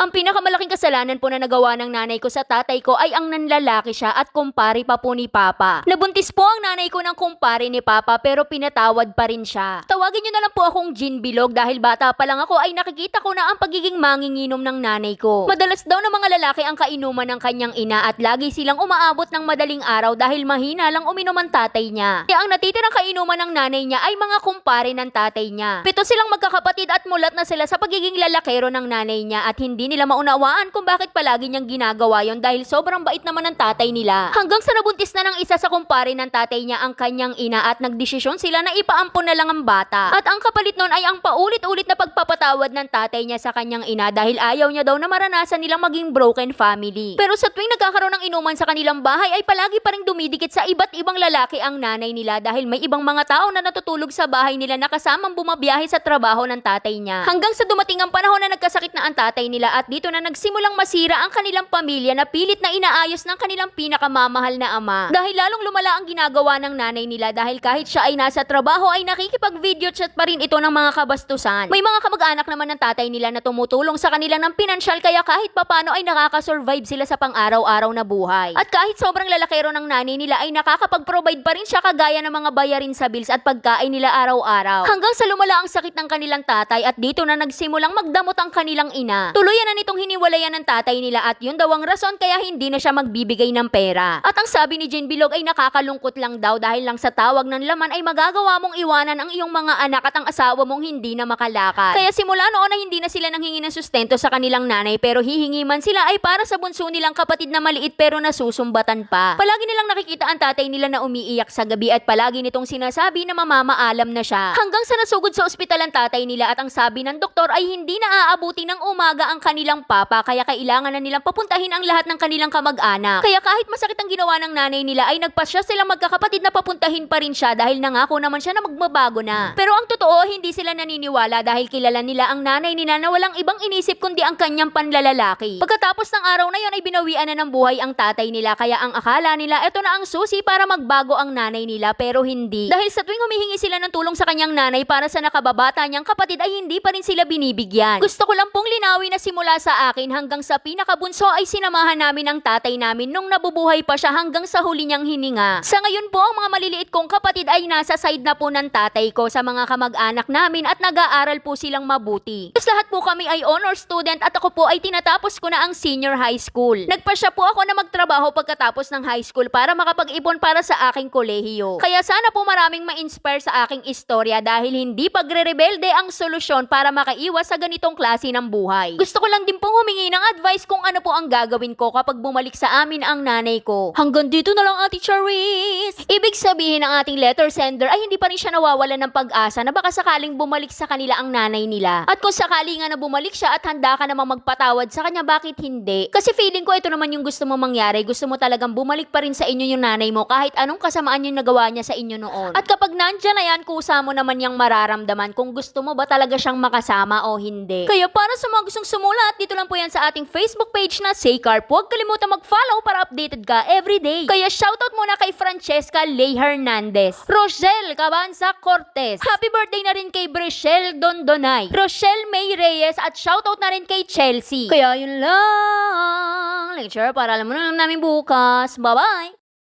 Ang pinakamalaking kasalanan po na nagawa ng nanay ko sa tatay ko ay ang nanlalaki siya at kumpare pa po ni Papa. Nabuntis po ang nanay ko ng kumpare ni Papa pero pinatawad pa rin siya. Tawagin niyo na lang po akong Jean Bilog dahil bata pa lang ako ay nakikita ko na ang pagiging manginginom ng nanay ko. Madalas daw ng mga lalaki ang kainuman ng kanyang ina at lagi silang umaabot ng madaling araw dahil mahina lang uminom ang tatay niya. Kaya ang natitirang kainuman ng nanay niya ay mga kumpare ng tatay niya. Pito silang magkakapatid at mulat na sila sa pagiging lalakero ng nanay niya at hindi nila maunawaan kung bakit palagi niyang ginagawa yon dahil sobrang bait naman ng tatay nila. Hanggang sa nabuntis na ng isa sa kumpare ng tatay niya ang kanyang ina at nagdesisyon sila na ipaampon na lang ang bata. At ang kapalit nun ay ang paulit-ulit na pagpapatawad ng tatay niya sa kanyang ina dahil ayaw niya daw na maranasan nilang maging broken family. Pero sa tuwing nagkakaroon ng inuman sa kanilang bahay ay palagi pa rin dumidikit sa iba't ibang lalaki ang nanay nila dahil may ibang mga tao na natutulog sa bahay nila na kasamang bumabiyahe sa trabaho ng tatay niya. Hanggang sa dumating ang panahon na nagkasakit na ang tatay nila at dito na nagsimulang masira ang kanilang pamilya na pilit na inaayos ng kanilang pinakamamahal na ama. Dahil lalong lumala ang ginagawa ng nanay nila dahil kahit siya ay nasa trabaho ay nakikipag-video chat pa rin ito ng mga kabastusan. May mga kamag-anak naman ng tatay nila na tumutulong sa kanila ng pinansyal kaya kahit papano ay nakakasurvive sila sa pang-araw-araw na buhay. At kahit sobrang lalakero ng nanay nila ay nakakapag-provide pa rin siya kagaya ng mga bayarin sa bills at pagkain nila araw-araw. Hanggang sa lumala ang sakit ng kanilang tatay at dito na nagsimulang magdamot ang kanilang ina. Tuluyan na nitong hiniwalayan ng tatay nila at yun daw ang rason kaya hindi na siya magbibigay ng pera. At ang sabi ni Jane Bilog ay nakakalungkot lang daw dahil lang sa tawag ng laman ay magagawa mong iwanan ang iyong mga anak at ang asawa mong hindi na makalakad. Kaya simula noon na hindi na sila nanghingi ng sustento sa kanilang nanay pero hihingi man sila ay para sa bunso nilang kapatid na maliit pero nasusumbatan pa. Palagi nilang nakikita ang tatay nila na umiiyak sa gabi at palagi nitong sinasabi na mamamaalam na siya. Hanggang sa nasugod sa ospital ang tatay nila at ang sabi ng doktor ay hindi na aabuti ng umaga ang kanilang papa kaya kailangan na nilang papuntahin ang lahat ng kanilang kamag-anak. Kaya kahit masakit ang ginawa ng nanay nila ay nagpasya silang magkakapatid na papuntahin pa rin siya dahil nangako naman siya na magbabago na. Pero totoo hindi sila naniniwala dahil kilala nila ang nanay nila na walang ibang inisip kundi ang kanyang panlalalaki. Pagkatapos ng araw na yon ay binawian na ng buhay ang tatay nila kaya ang akala nila ito na ang susi para magbago ang nanay nila pero hindi. Dahil sa tuwing humihingi sila ng tulong sa kanyang nanay para sa nakababata niyang kapatid ay hindi pa rin sila binibigyan. Gusto ko lang pong linawin na simula sa akin hanggang sa pinakabunso ay sinamahan namin ang tatay namin nung nabubuhay pa siya hanggang sa huli niyang hininga. Sa ngayon po ang mga maliliit kong kapatid ay nasa side na po ng tatay ko sa mga kamag-anak namin at nag-aaral po silang mabuti. Tapos lahat po kami ay honor student at ako po ay tinatapos ko na ang senior high school. Nagpasya po ako na magtrabaho pagkatapos ng high school para makapag-ipon para sa aking kolehiyo. Kaya sana po maraming ma-inspire sa aking istorya dahil hindi pagre-rebelde ang solusyon para makaiwas sa ganitong klase ng buhay. Gusto ko lang din pong humingi ng advice kung ano po ang gagawin ko kapag bumalik sa amin ang nanay ko. Hanggang dito na lang Ate Charis! Ibig sabihin ng ating letter sender ay hindi pa rin siya nawawalan ng pag-asa na baka sakaling bumalik sa kanila ang nanay nila. At kung sakali nga na bumalik siya at handa ka namang magpatawad sa kanya, bakit hindi? Kasi feeling ko ito naman yung gusto mo mangyari. Gusto mo talagang bumalik pa rin sa inyo yung nanay mo kahit anong kasamaan yung nagawa niya sa inyo noon. At kapag nandyan na yan, kusa mo naman yung mararamdaman kung gusto mo ba talaga siyang makasama o hindi. Kaya para sa mga gustong sumulat, dito lang po yan sa ating Facebook page na Say Carp. Huwag kalimutan mag-follow para updated ka everyday. Kaya shoutout muna kay Francesca Ley Hernandez, Rochelle Cabanza Cortez, happy birthday na rin kay Brichelle Dondonay, Rochelle May Reyes at shoutout na rin kay Chelsea. Kaya yun lang. Lecture para alam mo na lang namin bukas. Bye-bye!